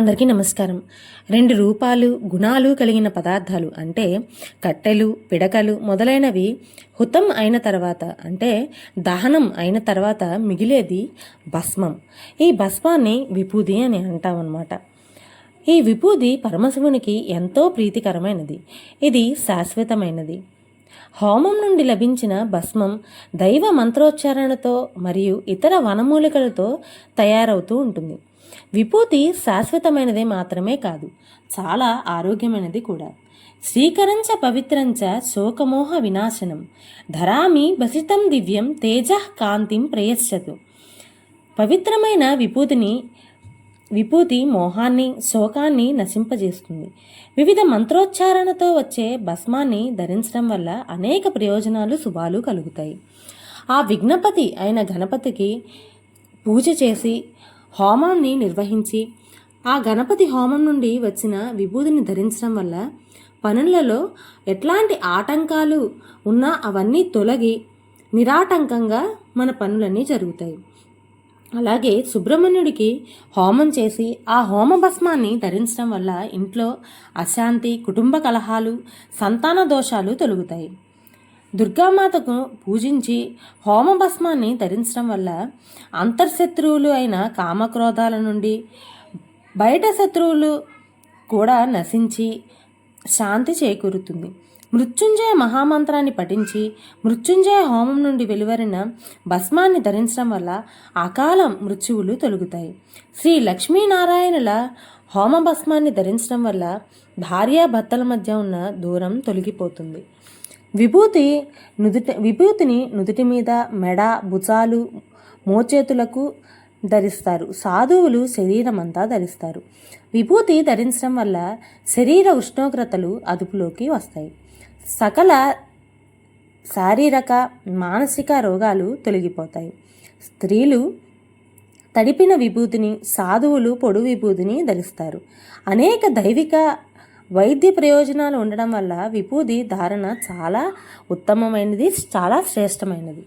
అందరికీ నమస్కారం. రెండు రూపాలు గుణాలు కలిగిన పదార్థాలు అంటే కట్టెలు పిడకలు మొదలైనవి హుతం అయిన తర్వాత అంటే దహనం అయిన తర్వాత మిగిలేది భస్మం. ఈ భస్మాన్ని విభూది అని అంటామన్నమాట. ఈ విభూది పరమశివునికి ఎంతో ప్రీతికరమైనది. ఇది శాశ్వతమైనది. హోమం నుండి లభించిన భస్మం దైవ మంత్రోచ్చారణతో మరియు ఇతర వనమూలికలతో తయారవుతూ ఉంటుంది. విభూతి శాశ్వతమైనదే మాత్రమే కాదు చాలా ఆరోగ్యమైనది కూడా. శ్రీకరంచ పవిత్రంచ శోకమోహ వినాశనం. ధరామి బసితం దివ్యం తేజ కాంతిం ప్రయశ్చతు పవిత్రమైన విభూతిని విభూతి మోహాన్ని శోకాన్ని నశింపజేస్తుంది. వివిధ మంత్రోచ్చారణతో వచ్చే భస్మాన్ని ధరించడం వల్ల అనేక ప్రయోజనాలు శుభాలు కలుగుతాయి. ఆ విఘ్నపతి అయిన గణపతికి పూజ చేసి హోమాన్ని నిర్వహించి ఆ గణపతి హోమం నుండి వచ్చిన విభూతిని ధరించడం వల్ల పనులలో ఎట్లాంటి ఆటంకాలు ఉన్నా అవన్నీ తొలగి నిరాటంకంగా మన పనులన్నీ జరుగుతాయి. అలాగే సుబ్రహ్మణ్యుడికి హోమం చేసి ఆ హోమ భస్మాన్ని ధరించడం వల్ల ఇంట్లో అశాంతి కుటుంబ కలహాలు సంతాన దోషాలు తొలుగుతాయి. దుర్గామాతకు పూజించి హోమ భస్మాన్ని ధరించడం వల్ల అంతర్శత్రువులు అయిన కామక్రోధాల నుండి బయట శత్రువులు కూడా నశించి శాంతి చేకూరుతుంది. మృత్యుంజయ మహామంత్రాన్ని పఠించి మృత్యుంజయ హోమం నుండి వెలువరిన భస్మాన్ని ధరించడం వల్ల అకాల మృత్యువులు తొలుగుతాయి. శ్రీ లక్ష్మీనారాయణుల హోమ భస్మాన్ని ధరించడం వల్ల భార్యాభర్తల మధ్య ఉన్న దూరం తొలగిపోతుంది. విభూతి నుదుటి విభూతిని నుదుటి మీద మెడ భుజాలు మోచేతులకు ధరిస్తారు. సాధువులు శరీరం అంతా ధరిస్తారు. విభూతి ధరించడం వల్ల శరీర ఉష్ణోగ్రతలు అదుపులోకి వస్తాయి. సకల శారీరక మానసిక రోగాలు తొలగిపోతాయి. స్త్రీలు తడిపిన విభూతిని సాధువులు పొడు విభూతిని ధరిస్తారు. అనేక దైవిక వైద్య ప్రయోజనాలు ఉండడం వల్ల విభూది ధారణ చాలా ఉత్తమమైనది చాలా శ్రేష్టమైనది.